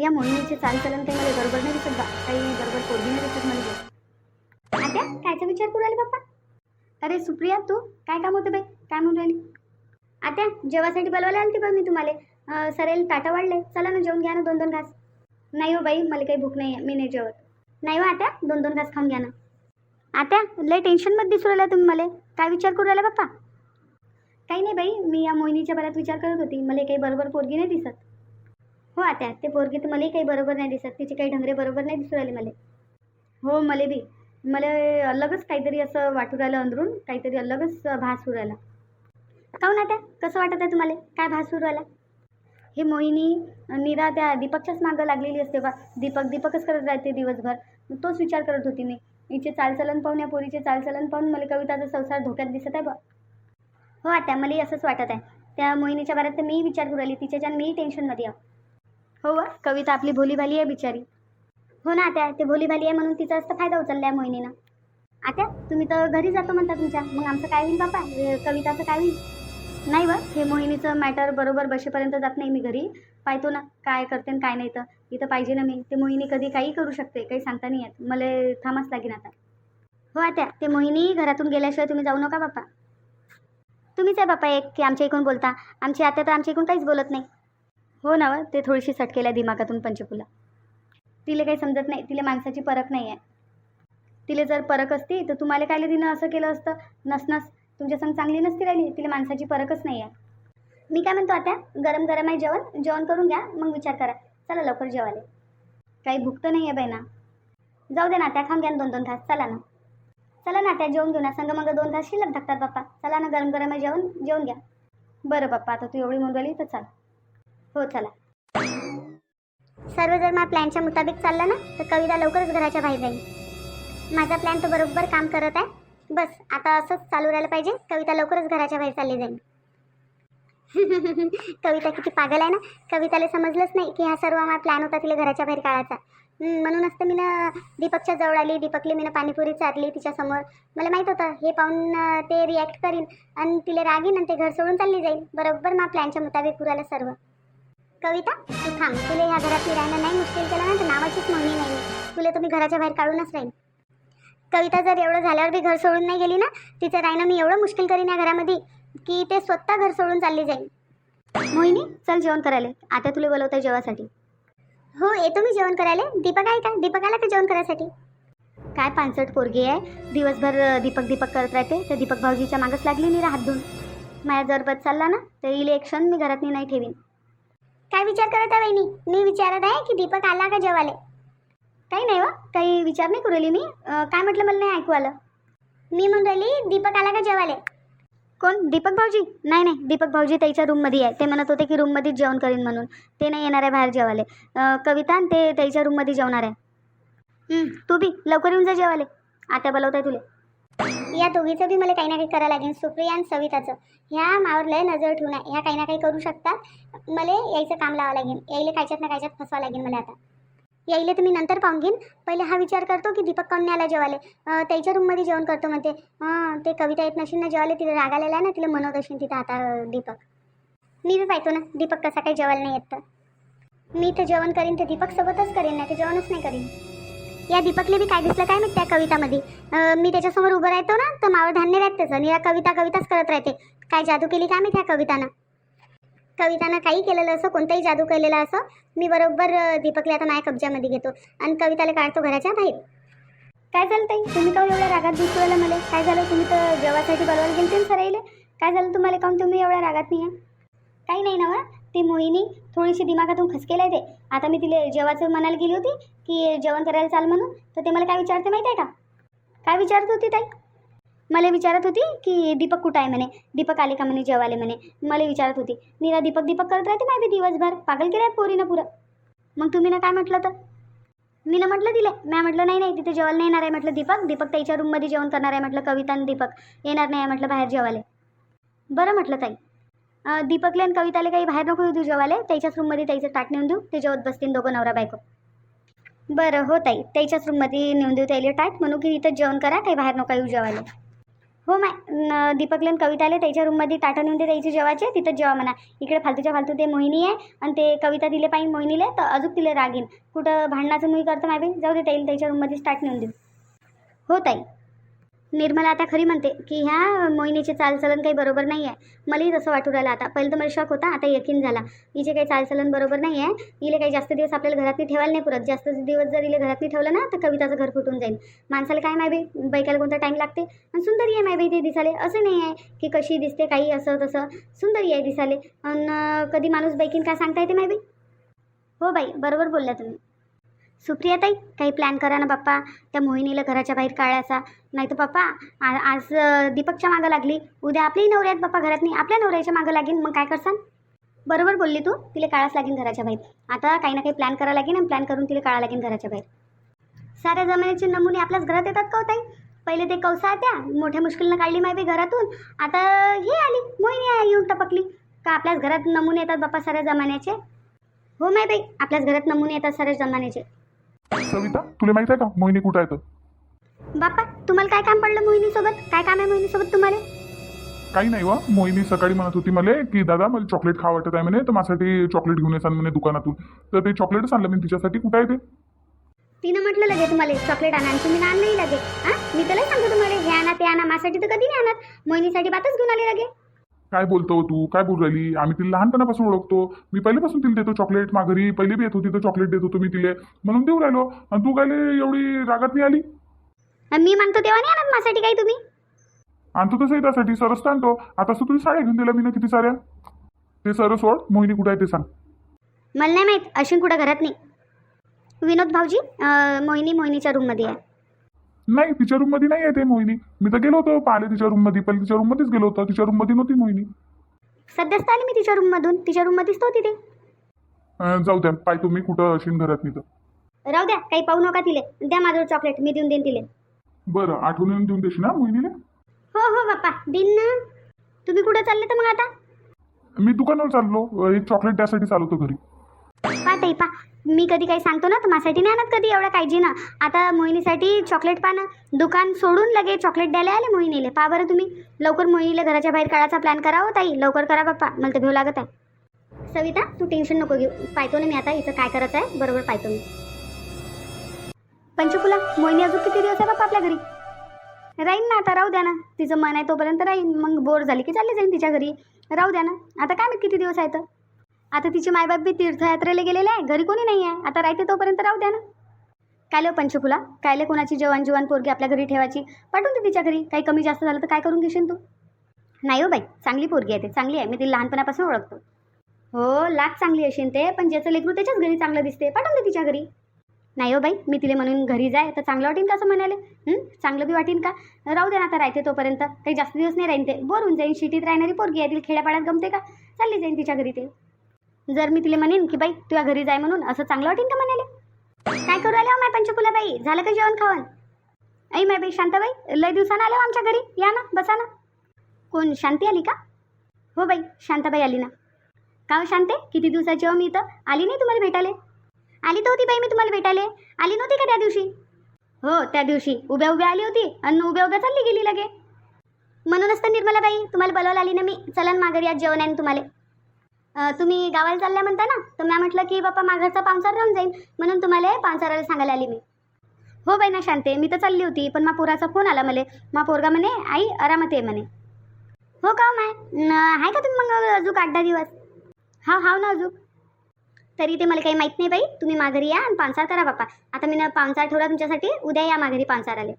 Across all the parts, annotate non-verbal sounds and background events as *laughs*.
या मोहिनीचे चालचलन काही मला बरोबर नाही दिसत बा. काही बरोबर पोरगी नाही दिसत म्हणजे. आता कायचा विचार करू राहिले बाप्पा? अरे सुप्रिया तू? काय काम होतं बाई? काय म्हणून राहिली? आता जेवासाठी बोलवायला आलती बा मी तुम्हाला. सरेल ताटं वाढले. चला ना जेवून घ्या ना दोन दोन घास. नाही हो बाई मला काही भूक नाही आहे मी नाही जेवत. नाही हो आता दोन दोन घास खाऊन घ्या ना. आता लय टेन्शनमध्ये दिसू राहिला तुम्ही मला. काय विचार करू राहिला बाप्पा? काही नाही बाई मी या मोहिनीच्या बऱ्यात विचार करत होती. मला काही बरोबर पोरगी नाही दिसत. हो आता ते पोरगी तर मलाही काही बरोबर नाही दिसत. तिचे काही ढंगरे बरोबर नाही दिसू राहिले मला. हो मला बी. मला अलगच काहीतरी असं वाटू राहिलं अंदरून. काहीतरी अलगच भास होऊ राहिला. काहून आता? कसं वाटत आहे तुम्हाला? काय भास होऊ राहिला? हे मोहिनी निरा त्या दीपकच्याच मागं लागलेली असते बा. दीपक दीपकच करत राहते दिवसभर. तोच विचार करत होती मी. हिचे चालचलन पाहून या पोरीचे चालचलन पाहून मला कविताचा संसार धोक्यात दिसत आहे बा. हो आता मलाही असंच वाटत आहे. त्या मोहिनीच्या बाऱ्यात तर मीही विचार करू राहिली. तिच्याच्यानं मीही टेन्शनमध्ये आहे. हो वा कविता आपली भोलीभाली आहे बिचारी. हो ना आता ते भोलीभाली आहे म्हणून तिचा असं फायदा उचलला आहे मोहिनीनं. आता तुम्ही तर घरी जातो म्हणता तुमच्या. मग आमचं काय होईल बापा? कविताचं काय होईल? नाही व हे मोहिनीचं मॅटर बरोबर बसेपर्यंत जात नाही मी घरी. पाहतो ना काय करते आणि काय नाही तर. इथं पाहिजे ना मी. ते मोहिनी कधी काही करू शकते काही सांगता नाही येत. मला थांबाच लागेल आता. हो आता ते मोहिनी घरातून गेल्याशिवाय तुम्ही जाऊ नका बापा. तुम्हीच आहे बापा एक की आमच्या इकडून बोलता. आमची आत्या तर आमच्या इकडून काहीच बोलत नाही. हो ना ते थोडीशी सटकेल्या दिमागातून पंचकुला. तिला काही समजत नाही तिला माणसाची परख नाही आहे. तिला जर परख असती तर तुम्हाला काय तिनं असं केलं असतं? नसनस तुमच्या संग चांगली नसती राहिली तिला माणसाची परखच नाही आहे. मी काय म्हणतो आता गरम गरम आहे जेवण? जेवण करून घ्या मग विचार करा. चला लवकर जेवाले काही भूक नाही आहे बाई जाऊ दे ना त्या खाऊन घ्या ना दोन दोन तास. चला ना. चला ना त्या जेवून घेऊ ना. संग मग दोन तास शिल्लक टाकतात बाप्पा. चला ना गरम गरम आहे जेवण जेवून घ्या. बरं बाप्पा आता तू एवढी म्हणून राहिली तर चाल. हो चला. सर्व जर माझ्या प्लॅनच्या मुताबिक चाललं ना तर कविता लवकरच घराच्या बाहेर जाईल. माझा प्लॅन तर बरोबर काम करत आहे. बस आता असंच चालू राहिलं पाहिजे कविता लवकरच घराच्या बाहेर चालली जाईल. *laughs* कविता किती पागल आहे ना? कविताला समजलंच नाही की हा सर्व माझा प्लॅन होता तिला घराच्या बाहेर काढायचा. म्हणूनच तर मी ना दीपकच्या जवळ आली दीपकली मी पाणीपुरी चारली तिच्यासमोर मला माहीत होतं हे पाहून ते रिॲक्ट करीन आणि तिला रागीन आणि ते घर सोडून चालली जाईल. बरोबर मा प्लॅनच्या मुताबिक पुराला सर्व. कविता तू थांब. तुला ह्या घरात राहणं नाही मुश्किल केलं ना तर नावाचीच म्हणणी नाही. तुला तुम्ही घराच्या बाहेर काढूनच राहील कविता जर एवढं झाल्यावर बी घर सोडून नाही गेली ना तिचं राहणं मी एवढं मुश्किल करीन या घरामध्ये की ते स्वतः घर सोडून चालली जाईल मोहिनी चल जेवण करायला. आता तुला बोलवत आहे जेवासाठी. हो येतो मी जेवण करायला. दीपक आहे का? दीपक आला का जेवण करायसाठी? काय पानसट पोरगी आहे. दिवसभर दीपक दीपक करत राहते. तर दीपक भाऊजीच्या मागच लागली नाही राहत धुवून माझ्या जर बस चालला ना तर इलेक्शन मी घरात नाही ठेवीन. काय विचार करत आहे वहिनी? मी विचारत आहे की दीपक आला का जेवाले काही नाही व काही विचार नाही करू मी. अं, काय म्हटलं मला नाही ऐकू आलं. मी म्हणून राहिली दीपक आला का जेवाले कोण? दीपक भाऊजी? नाही नाही दीपक भाऊजी त्याच्या रूममध्ये आहे. ते म्हणत होते की रूममध्येच जेवण करीन म्हणून. ते नाही येणार आहे बाहेर जेवाले अं, कविता आणि ते त्याच्या रूममध्ये जेवणार आहे. हं, तू बी लवकर येऊन जा जेवाले आता बोलवत आहे तुला. या दोघीचं बी मला काही ना काही करावं लागेल सुप्रिया आणि सविताचं. ह्या मावर लय नजर ठेवून आहे. ह्या काही ना काही करू शकतात. मला यायचं काम लावावं लागेल. यायला कायच्यात ना कायच्यात फसवावं लागेल मला आता. यायला तर मी नंतर पाहून घेईन. पहिले हा विचार करतो की दीपक कोण आला जेवाले त्याच्या रूममध्ये जेवण करतो म्हणते. ते कविता येत नशील ना जेवाले तिला रागालेला आहे ना? तिला म्हणत असेल तिथं आता दीपक. मी बी पाहतो ना दीपक कसा काही जेवायला नाही येत तर. मी तर जेवण करीन तर दीपक सोबतच करेन नाही जेवणच नाही करीन. या दीपकले बी काय दिसलं काय माहिती त्या कवितामध्ये? मी त्याच्यासमोर उभं राहतो ना तर मावळ धान्य राहत त्याचं आणि या कविता कविताच करत राहते. काय जादू केली काय माहिती त्या कवितानं? कवितानं काही केलेलं असं कोणताही जादू केलेला असं मी बरोबर दीपकले आता माझ्या कब्जामध्ये घेतो. आणि कविताला काढतो घराच्या बाहेर. काय झालं ताई? तुम्ही काहून एवढ्या रागात दिसू मला? काय झालं? तुम्ही तर जेवासाठी बोलवायला गेलते ना सराईले काय झालं तुम्हाला? काऊन तुम्ही एवढ्या रागात नाही आहे काही नाही ना ती मोहिनी थोडीशी दिमागातून खसकेला आहे ते. आता मी तिला जेवायचं म्हणायला गेली होती की जेवण करायला चाल म्हणून. तर ते मला काय विचारते माहिती आहे का? काय विचारत होती ताई? मला विचारत होती की दीपक कुठं आहे म्हणे? दीपक आले का म्हणे जेवाले म्हणे? मला विचारत होती. निरा दीपक दीपक करत राहते माहिती दिवसभर. पागल केलं आहे पोरीनं पुरं. मग तुम्ही ना काय म्हटलं तर? मी ना म्हटलं दिले मॅ म्हटलं नाही नाही तिथे जेवायला नाही येणार आहे म्हटलं दीपक. दीपक त्याच्या रूममध्ये जेवण करणार आहे म्हटलं कविता आणि दीपक. येणार नाही आहे म्हटलं बाहेर जेवायला. बरं म्हटलं ताई. दीपकले आणि कविताले काही बाहेर नको येऊ देऊ जेवायला. त्याच्याच रूममध्ये त्याचं ताट नेऊन देऊ. ते जेवत बसतील दोघं नवरा बायको. बरं हो ताई. त्याच्याच रूममध्ये नेऊन देऊ त्याला ताट. म्हणू की इथं जेवण करा काही बाहेर नका येऊ जेवायला. हो माय दीपकले आणि कविताले त्याच्या रूममध्ये ताटं नेऊन दे त्याची जेवायचे. तिथंच जेवा म्हणा. इकडे फालतूच्या फालतू ते मोहिनी आहे आणि ते कविता दिले पाहिजे मोहिनीले तर अजून तिले रागीन कुठं भांडणाचं मी करतं माय जाऊ दे ताईल त्याच्या रूममध्ये ताट नेऊन देऊ. हो ताई. निर्मला आता खरी म्हणते की ह्या मोहिनीचे चालचलन काही बरोबर नाही आहे. मलाही तसं वाटू राहिलं आता. पहिलं तर मला शॉक होता आता यकीन झाला. हिचे काही चालचलन बरोबर नाही आहे. हिला काही जास्त दिवस आपल्याला घरातनी ठेवायला नाही पुरत. जास्त दिवस जर हिला घरातनी ठेवलं ना तर कविताचं घर फुटून जाईल. माणसाला काय मायबी बायकाला कोणता टाईम लागते? आणि सुंदरी आहे मायबी ते दिसाले असं नाही आहे की कशी दिसते काही असं तसं. सुंदरी आहे दिसाले आणि कधी माणूस बैकीन काय सांगता येते मायबी हो बाई बरोबर बोलल्या तुम्ही. सुप्रियाताई काही प्लॅन करा ना बाप्पा. त्या मोहिनीला घराच्या बाहेर काढायचा. नाही तर पप्पा आ- आज दीपकच्या मागं लागली. उद्या आपल्याही नवऱ्या आहेत बाप्पा घरात नाही आपल्या नवऱ्याच्या मागं लागेल मग काय करसान? बरोबर बोलली तू तिला काळाच लागेल घराच्या बाहेर. आता काही ना काही प्लॅन करा लागेल आणि प्लॅन करून तिला काळा लागेल घराच्या बाहेर. साऱ्या जमान्याचे नमुने आपल्याच घरात येतात का हो ताई? पहिले ते कौसा त्या मोठ्या मुश्किलनं काढली माहिती घरातून. आता हे आली मोहिनी आहे येऊन टपकली. का आपल्याच घरात नमुने येतात बाप्पा साऱ्या जमान्याचे? हो माहिती आपल्याच घरात नमुने येतात साऱ्या जमान्याचे. सविता तुला माहीत आहे का? मोहिनी कुठं आहे तर? बाप्पा तुम्हाला काय काम पडलं मोहिनीसोबत? काय काम आहे मोहिनीसोबत तुम्हाला? काही नाही वा. मोहिनी सकाळी म्हणत होती मला की दादा मला चॉकलेट खा वाटत आहे म्हणे तर माझ्यासाठी चॉकलेट घेऊन येसान म्हणे दुकानातून. तर ते चॉकलेटच आणलं मी तिच्यासाठी कुठं आहे ते? तिनं म्हटलं लगे तुम्हाला चॉकलेट आणा आणि तुम्ही नाही लगे. हां? मी त्याला सांगतो तुम्हाला हे आणा ते आणा माझ्यासाठी तर कधी नाही आणत. मोहिनीसाठी बातच घेऊन आले लगे. काय बोलतो तू? काय बोल राहिली? आम्ही तिला लहानपणापासून ओळखतो. मी पहिल्यापासून तिला देतो चॉकलेट माघारी पहिले बी येत होती तर चॉकलेट देत होतो मी तिला. म्हणून देऊ राहिलो. आणि तू काय एवढी रागात नाही आली? मी म्हणतो तेव्हा नाही आणत माझ्यासाठी काही तुम्ही? आणतो तसं त्यासाठी. सरस आणतो. आता असं तुझी साड्या घेऊन दिल्या मी ना किती साऱ्या? ते सर सोड. मोहिनी कुठं आहे ते सांग. मला नाही माहीत. अश्विन कुठं घरात नाही? विनोद भाऊजी मोहिनी मोहिनीच्या रूममध्ये आहे. नाही तिच्या रूममध्ये नाही आहे ते मोहिनी. मी तर गेलो होतो पाहिले तिच्या रूममध्ये पहिले तिच्या रूममध्येच गेलो होतो तिच्या रूममध्ये नव्हती मोहिनी. सध्याच तर आली मी तिच्या रूममधून तिच्या रूममध्येच तो. तिथे अं, जाऊ द्या पाय तुम्ही कुठं असेल घरात नाही तर. राहू द्या काही पाहू नका तिले. द्या माझं चॉकलेट मी देऊन देईन तिले. बरं आठवण येऊन देऊन देशील ना मोहिनीला? हो हो बाप्पा देईन ना. तुम्ही कुठं चालले तर मग आता? मी दुकानावर चाललो अं, एक चॉकलेट द्यासाठी चालवतो घरी. पा ताई पा. मी कधी काही सांगतो ना तर माझ्यासाठी नाही आणत कधी एवढं काळजी ना. आता मोहिनीसाठी चॉकलेट पा ना दुकान सोडून लगे चॉकलेट द्यायला आले मोहिनीले. पा बरं तुम्ही. लवकर मोहिनीला घराच्या बाहेर काढायचा प्लॅन करा हो ताई. लवकर करा बाप्पा मला तर घेऊ लागत आहे. सविता तू टेन्शन नको घेऊ. पाहतो ना मी आता इथं काय करायचं आहे. बरोबर पाहतो मी. पंचकुला मोहिनी अजून किती दिवस आहे बाप्पा आपल्या घरी? राहीन ना आता राहू द्या ना. तिचं मन आहे तोपर्यंत राहीन. मग बोर झाली की चालली जाईन तिच्या घरी. राहू द्या ना. आता काय मी किती दिवस आहे तर? आता तिची मायबाप बी तीर्थयात्रेला गेलेले आहे. घरी कोणी नाही आहे आता राहते तोपर्यंत राहू द्या ना. काय लो पंचफुला? कायले कोणाची जवान जुवान पोरगी आपल्या घरी ठेवायची? पाठवून दे तिच्या घरी. काही कमी जास्त झालं तर काय करून घेशील तू? नाही हो बाई. चांगली पोरगी आहे ते. चांगली आहे. मी ती लहानपणापासून ओळखतो. हो लाख चांगली असेल ते पण ज्याचं लेकरू त्याच्याच घरी चांगलं दिसते. पाठवून दे तिच्या घरी. नाही हो बाई. मी तिला म्हणून घरी जाय. तर चांगलं वाटेन का असं म्हणाले? चांगलं बी वाटेन का? राहू दे ना आता राहते तोपर्यंत. काही जास्त दिवस नाही राहीन ते. बोर होऊन जाईन. शिटीत राहणारी पोरगी आहे. तिला खेड्यापाड्यात गमते का? चालली जाईन तिच्या घरी ते. जर मी तिला म्हणेन की बाई तुझ्या घरी जाय म्हणून असं चांगलं वाटेन का म्हणाले काय करू आले हो माय पंचकुला बाई झालं का जेवण खावण? ऐ माय बाई शांताबाई लय दिवसानं आल्या हो आमच्या घरी. या ना बसा ना. कोण शांती आली का? हो बाई शांताबाई आली ना. का हो शांते? किती दिवसाची हो मी इथं? आली नाही तुम्हाला भेटाले आली तर होती बाई मी तुम्हाला भेटाले आली नव्हती का त्या दिवशी? हो त्या दिवशी. उभ्या उभ्या आली होती आणि उभ्या उभ्या चालली गेली लगे. म्हणूनच तर निर्मला बाई तुम्हाला बोलवायला आली ना मी. चलन माघारी आज जेवण आहे ना तुम्हाला. तुम्ही गावाला चालल्या म्हणता ना तर मी म्हटलं की बाप्पा माघारचा पावसार राहून जाईल. म्हणून तुम्हाला पाहुणचाराला सांगायला आली मी. हो बाई ना शांते मी तर चालली होती पण मा पोराचा फोन आला मला. मा पोरगा म्हणे आई आरामात आहे म्हणे. हो का हो, माय? आहे का तुम्ही मग अजूक आठ दहा दिवस? हा हाव ना अजूक. तरी ते मला काही माहीत नाही बाई. तुम्ही माघारी या आणि पाहुणचार करा बाप्पा. आता मी ना पाहुणचार ठेवला तुमच्यासाठी उद्या या माघारी पाहुणचार आले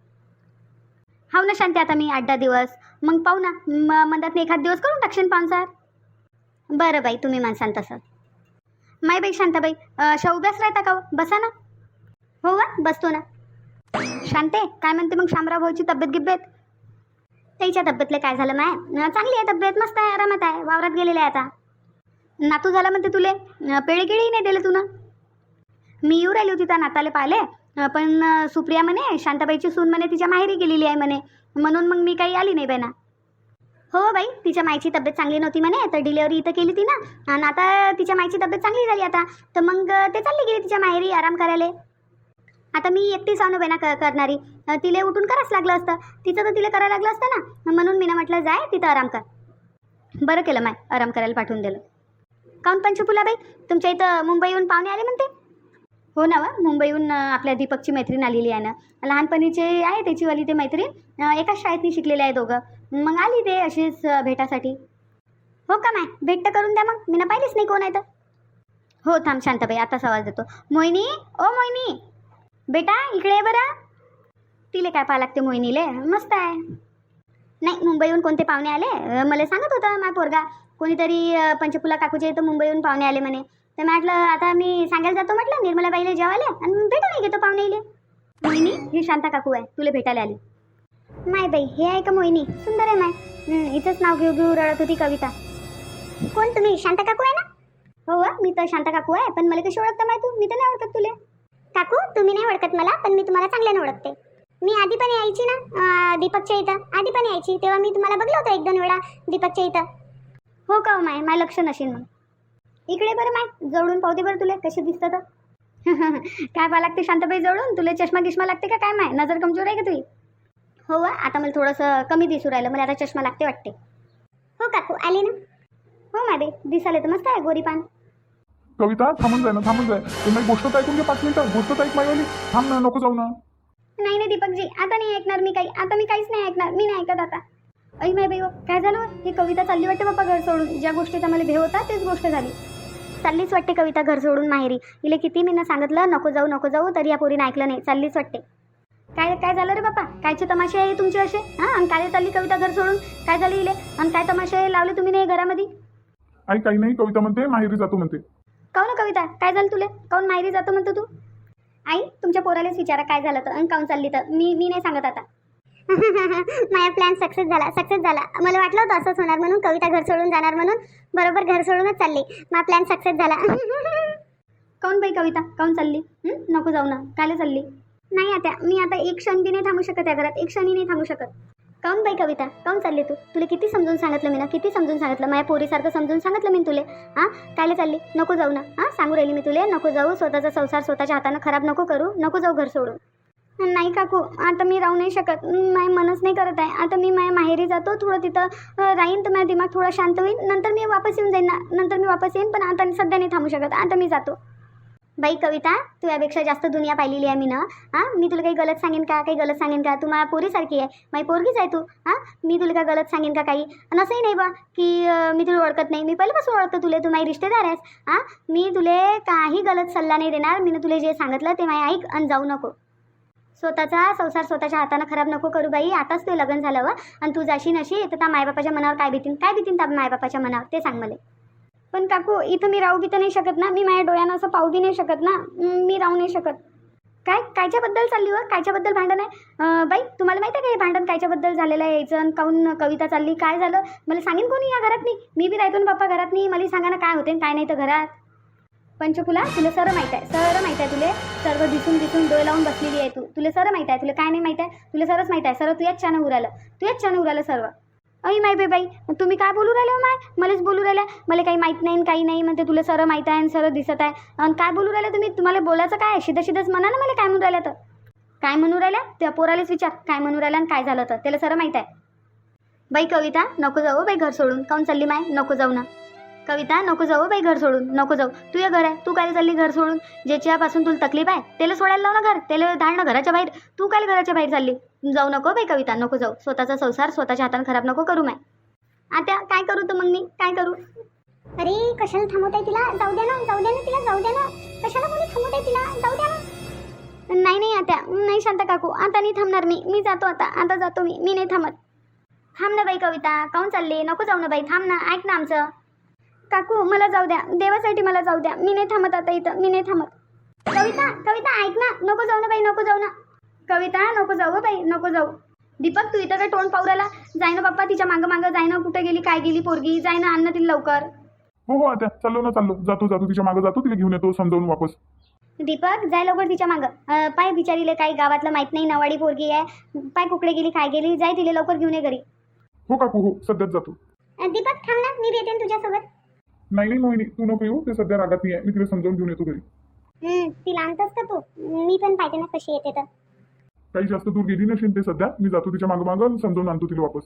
हाव ना शांते आता मी आठ दहा दिवस. मग पाहू ना म म्हणतात एखाद दिवस करून टाकशील पाहुणचार बरं बाई तुम्ही माणसान तसं. माय बाई शांताबाई अशा उभ्याच राहता का हो? बसा ना. हो वा बसतो ना. शांते काय म्हणते मग शामराव भाऊची तब्येत गिब्येत? त्याच्या तब्येतले काय झालं माय? चांगली आहे तब्येत मस्त आहे आरामात आहे वावरात गेलेले आहे आता. नातू झाला म्हणते तुले? अं, नाही दिले तुनं? मी येऊ राहिली होती त्या नाताले पाहिले पण सुप्रिया म्हणे शांताबाईची सून म्हणे तिच्या माहेरी गेलेली आहे म्हणे. म्हणून मग मी काही आली नाही बाई हो बाई तिच्या मायची तब्येत चांगली नव्हती म्हणे तर डिलेवरी इथं केली ती ना. आणि आता तिच्या माईची तब्येत चांगली झाली आता. तर मग ते चालली गेली तिच्या माहेरी आराम करायला. आता मी एकटीच अनुभव ना क करणारी. तिला उठून करावंच लागलं असतं. तिचं तर तिला करायला लागलं असतं ना. म्हणून मी म्हटलं जाय तिथं आराम कर. बरं केलं माय आराम करायला पाठवून दिलं. काऊन पंचफुलाबाई तुमच्या इथं मुंबईहून पाहुणे आले म्हणते? हो ना वा. मुंबईहून आपल्या दीपकची मैत्रीण आलेली आहे ना. लहानपणीचे आहे त्याचीवाली ते मैत्रीण. एकाच शाळेतनी शिकलेले आहे दोघं. मग आली ते अशीच भेटासाठी. हो का माय? भेट तर करून द्या मग. मी ना पाहिलीच नाही कोण आहे तर. हो थांब शांताबाई आताच आवाज देतो. मोहिनी? ओ मोहिनी! बेटा इकडे ये बरं. तिले काय पाहा लागते मोहिनीले? मस्त आहे. नाही मुंबईहून कोणते पाहुणे आले? मला सांगत होतं माझा पोरगा. कोणीतरी अं, पंचफुला तर मुंबईहून पाहुणे आले म्हणे. तर म्हटलं आता मी सांगायला जातो म्हटलं निर्मलाबाईला जेवायला आणि भेटून घेतो पाहुणे मोहिनी ही शांता काकू आहे तुला भेटायला आली. माय बाई हे आहे का मोहिनी? सुंदर आहे माय. हिचंच नाव घेऊ घेऊ रडत होती कविता. कोण तुम्ही? शांता काकू आहे ना? हो, हो मी तर शांता काकू आहे पण मला कशी ओळखता माय तू? मी तर नाही ओळखत तुले. काकू तुम्ही नाही ओळखत मला पण मी तुम्हाला चांगल्याने ओळखते. मी आधी पण यायची ना दीपकच्या इथं? आधी पण यायची तेव्हा मी तुम्हाला बघलं होतं एक दोन वेळा दीपकच्या इथं. हो का हो माय? माय लक्ष नशील मग. इकडे बरं माय जवळून पावते बरं तुला कसे दिसतं तर. *laughs* काय पाहा लागते शांताबाई जवळून? तुला चष्मा गिष्मा लागते का काय माय? नजर कमजोर आहे का तुझी? हो वा आता मला थोडंसं कमी दिसू राहिलं. मला आता चष्मा लागते वाटते. हो काकू आली ना? हो माय बाई दिसायला तर मस्त आहे गोरी पान. कविता थांबून जाय ना थांबून जाय. तू नाही गोष्ट तर ऐकून घे पाच मिनिटं. गोष्ट तर ऐक मायवाली. थांब ना नको जाऊ ना. नाही नाही दीपकजी आता नाही ऐकणार मी काही. आता मी काहीच नाही ऐकणार. मी नाही ऐकत आता. ऐ माय बाई हो, काय झालं? हो? ही कविता चालली वाटते बाप्पा घर सोडून. ज्या गोष्टीचा मला भेव होता तेच गोष्ट झाली. चाललीच वाटते कविता घर सोडून माहेरी. हिला किती मी सांगितलं नको जाऊ नको जाऊ तरी या पोरीनं ऐकलं नाही. चाललीच वाटते. काय काय झालं रे बापा कायचे तमाशे आहे तुमचे असे? हां? आणि काय चालली कविता घर सोडून? काय झाले इले? आणि काय तमाशे लावले तुम्ही नाही घरामध्ये? आई काही नाही. कविता म्हणते माहेरी जातो म्हणते. काऊन कविता? काय झालं तुले? काऊन माहेरी जातो म्हणतो तू? आई तुमच्या पोरालाच विचारा काय झालं तर? आणि काऊन चालली तर? मी मी नाही सांगत आता. माझा प्लॅन सक्सेस झाला सक्सेस झाला. मला वाटलं होतं असंच होणार म्हणून कविता घर सोडून जाणार म्हणून बरोबर घर सोडूनच चालली. माझा प्लॅन सक्सेस झाला. काऊन बाई कविता? काऊन चालली? नको जाऊ ना. कायला चालली? नाही आता. मी आता एक क्षण बी नाही थांबू शकत या घरात. एक क्षणी नाही थांबू शकत. काऊन बाई कविता? काऊन चालली तू? तुला किती समजून सांगितलं मी ना? किती समजून सांगितलं? माझ्या पोरीसारखं समजून सांगितलं मी तुले? हां? कायले चालली? नको जाऊ ना. हां? सांगू राहिली मी तुले. नको जाऊ. स्वतःचा संसार स्वतःच्या हातानं खराब नको करू. नको जाऊ घर सोडून. नाही काकू आता मी राहू नाही शकत. माय मनच नाही करत आहे. आता मी माझ्या माहेरी जातो थोडं तिथं राहीन तर माझा दिमाग थोडा शांत होईल. नंतर मी वापस येऊन जाईन ना. नंतर मी वापस येईन पण आता सध्या नाही थांबू शकत. आता मी जातो. बाई कविता तू यापेक्षा जास्त दुनिया पाहिलेली आहे मी ना. हां? मी तुला काही गलत सांगेन का? काही गलत सांगेन का? तू मला पोरीसारखी आहे. माझी पोरगीच आहे तू. हां? मी तुला काय गलत सांगेन का काही? असंही नाही बा की मी तुला ओळखत नाही. मी पहिल्यापासून ओळखतो तुले. तू माझी रिश्तेदार आहेस. हां? मी तुले काही गलत सल्ला नाही देणार. मी तुले जे सांगितलं ते माझ्या ऐक आणि जाऊ नको. स्वतःचा संसार स्वतःच्या हातानं खराब नको करू बाई आताच ते लग्न झालं व. आणि तू जाशी नशी तर त्या मायबापाच्या मनावर काय भीतीन काय भीतीन त्या मायबापाच्या मनावर? ते सांग मला. पण काकू इथं मी राहू बी तर नाही शकत ना. मी माझ्या डोळ्यानं असं पाहू बी नाही शकत ना. मी राहू नाही शकत. काय कायच्याबद्दल चालली व? कायच्याबद्दल भांडण आहे? बाई तुम्हाला माहिती आहे का हे भांडण कायच्याबद्दल झालेलं आहे? यायचं आणि काऊन कविता चालली? काय झालं? मला सांगेन कोणी या घरात नाही मी बी राहतो ना बाप्पा घरात नाही मला सांगा ना काय होते काय नाही तर घरात? पंचकुला तुला सर माहीत आहे सर माहीत आहे तुले. सर्व दिसून दिसून डोळे लावून बसलेली आहे तू. तुला सर माहीत आहे तुला काय नाही माहीत आहे? तुला सरच माहीत आहे. सर तुझ्याच छान उरालं तुझ्याच छान उरालं सर्व अई माय बे बाई तुम्ही काय बोलू राहिले हो माय? मलाच बोलू राहिल्या. मला काही माहीत नाही आणि काही नाही म्हणते तुला सर माहीत आहे आणि सर दिसत आहे. आणि काय बोलू राहिले तुम्ही? तुम्हाला बोलायचं काय शिधं शिधंच म्हणा ना मला काय म्हणून राहिलं तर. काय म्हणू राहिल्या? त्या पोरालाच विचार. काय म्हणू राहिलं आणि काय झालं तर. त्याला सर माहीत आहे. बाई कविता नको जाऊ हो बाई घर सोडून. काऊन चालली माय? नको जाऊ ना. कविता नको जाऊ बाई घर सोडून नको जाऊ. तू ये घर आहे तू काय चालली घर सोडून? ज्याच्यापासून तुला तकलीफ आहे त्याला सोडायला लाव ना घर त्याला धाड ना घराच्या बाहेर. तू काय घराच्या बाहेर चालली? जाऊ नको बाई कविता नको जाऊ. स्वतःचा संसार स्वतःच्या हाताने खराब नको करू माय. आता काय करू तर मग मी? काय करू? अरे कशाला थांबवताय तिला? जाऊ द्या ना जाऊ द्या ना तिला जाऊ द्या ना. कशाला कोणी थांबवताय तिला? जाऊ द्या ना. नाही नाही आता नाही शांत काकू आता नाही थांबणार मी. मी जातो आता आता जातो मी. मी नाही थांबत. थांब ना बाई कविता काऊन चालली? नको जाऊ ना बाई थांब ना ऐक ना आमचं. काकू मला जाऊ द्या. देवासाठी मला जाऊ द्या. मी नाही थांबत आता इथं. मी नाही थांबत. कविता कविता ऐक ना. नको जाऊ ना बाई नको जाऊ ना. कविता नको जाऊ हं बाई नको जाऊ. दीपक तू इथं काय तोंड पाहू राहिला जाय ना बाप्पा तिच्या मागं मागं. जाय ना कुठे गेली काय गेली पोरगी. जाय ना अन्न तिला लवकर. हो हो आता चाललो ना चाललो. जातो जातो. तिच्यामागे जातो तिला घेऊन येतो समजावून वापस. दीपक जाय लवकर तिच्या मागं. पाय बिचारीले काही गावातलं माहीत नाही. नवाडी पोरगी आहे. पाय कुकडे गेली काय गेली. जाय तिला लवकर घेऊन ये घरी. हो काकू हो. सध्याच जातो. दीपक थांब ना. मी येते तुझ्यासोबत. नाही नाही मोहिनी तू नको येऊ. ते सध्या रागात नाही आहे मी तिला समजावून घेऊन येतो घरी. हं, तिला आणतोस का तू? मी पण पाहिजे ना कशी येते तर. काही जास्त दूर गेली नसेल ते सध्या. मी जातो तिच्या मागं मागं समजावून आणतो तिला वापस.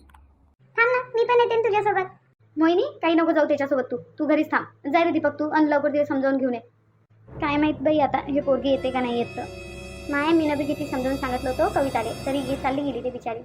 थांब ना मी पण येते ना तुझ्यासोबत. मोहिनी काही नको जाऊ त्याच्यासोबत तू. तू घरीच थांब. जाय रे दीपक तू आणि लवकर तिला समजावून घेऊन ये. काय माहीत बाई आता हे पोरगी येते का नाही येत तर. माया मीनं बी किती समजावून सांगितलं होतं कविताले. तरी ही चालली गेली ते बिचारी.